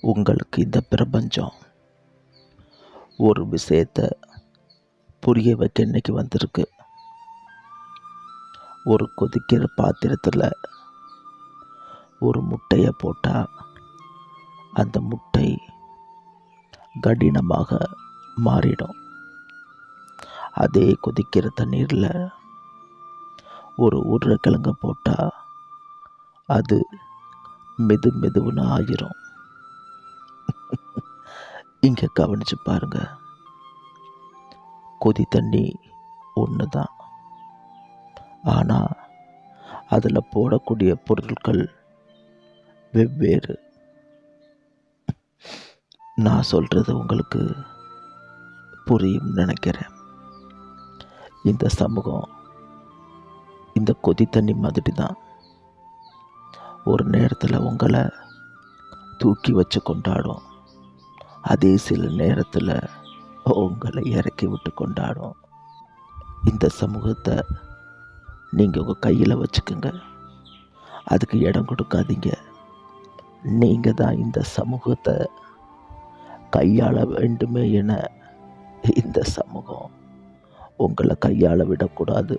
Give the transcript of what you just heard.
உங்களுக்கு இந்த பிரபஞ்சம். ஒரு விஷயத்த புரிய வைக்க இன்னைக்கு வந்திருக்கு. ஒரு கொதிக்கிற பாத்திரத்தில் ஒரு முட்டையை போட்டால் அந்த முட்டை கடினமாக மாறிடும். அதே கொதிக்கிற தண்ணீரில் ஒரு உருளைக்கிழங்க போட்டால் அது மெது மெதுவுன்னு ஆயிரும். இங்கே கவனிச்சு பாருங்க. கொதி தண்ணி ஒன்று தான் ஆனால் அதில் போடக்கூடிய பொருட்கள் வெவ்வேறு. நான் சொல்கிறது உங்களுக்கு புரியும் நினைக்கிறேன். இந்த சமூகம் இந்த கொதி தண்ணி மாதிரி தான் ஒரு நேரத்தில் உங்களை தூக்கி வச்சு கொண்டாடும். அதே சில நேரத்தில் உங்களை இறக்கி விட்டு கொண்டாடும். இந்த சமூகத்தை நீங்கள் உங்கள் கையில் வச்சுக்கோங்க. அதுக்கு இடம் கொடுக்காதீங்க. நீங்கள் தான் இந்த சமூகத்தை கையாள வேண்டுமே என இந்த சமூகம் உங்களை கையாள விடக்கூடாது.